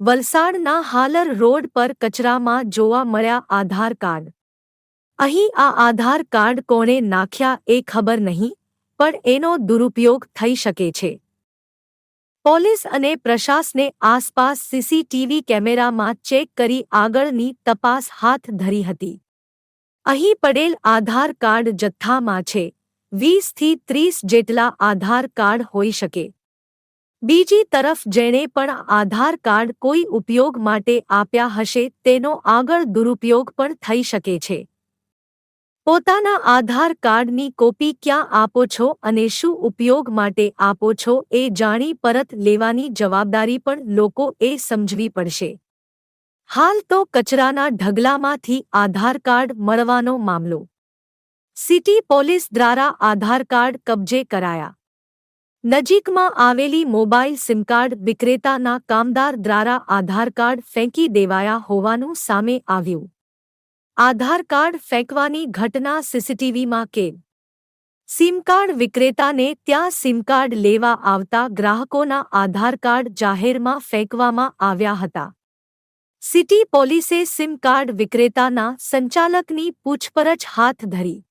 વલસાડના હાલર રોડ પર કચરામાં જોવા મળ્યા આધાર કાર્ડ. અહીં આ આધાર કાર્ડ કોણે નાખ્યા એ ખબર નહીં, પણ એનો દુરુપયોગ થઈ શકે છે. પોલીસ અને પ્રશાસને આસપાસ સીસીટીવી કેમેરામાં ચેક કરી આગળની તપાસ હાથ ધરી હતી. અહીં પડેલ આધાર કાર્ડ જથ્થામાં છે, વીસથી ત્રીસ જેટલા આધાર કાર્ડ હોઈ શકે. બીજી તરફ જેણે પણ આધાર કાર્ડ કોઈ ઉપયોગ માટે આપ્યા હશે તેનો આગળ દુરુપયોગ પણ થઈ શકે છે. પોતાના આધાર કાર્ડની કોપી ક્યાં આપો છો અને શું ઉપયોગ માટે આપો છો એ જાણી પરત લેવાની જવાબદારી પણ લોકો એ સમજવી પડશે. હાલ તો કચરાના ઢગલામાંથી આધાર કાર્ડ મળવાનો મામલો. સિટી પોલીસ દ્વારા આધાર કાર્ડ કબજે કરાયા. નજીકમાં આવેલી મોબાઈલ સિમ કાર્ડ વિક્રેતાના કામદાર દ્વારા આધાર કાર્ડ ફેંકી દેવાયા હોવાનું સામે આવ્યું. આધાર કાર્ડ ફેંકવાની ઘટના સીસીટીવીમાં કેદ. સિમ કાર્ડ વિક્રેતાને ત્યાં સિમ કાર્ડ લેવા આવતા ગ્રાહકોના આધાર કાર્ડ જાહેરમાં ફેંકવામાં આવ્યા હતા. સિટી પોલીસે સિમ કાર્ડ વિક્રેતાના સંચાલકની પૂછપરછ હાથ ધરી.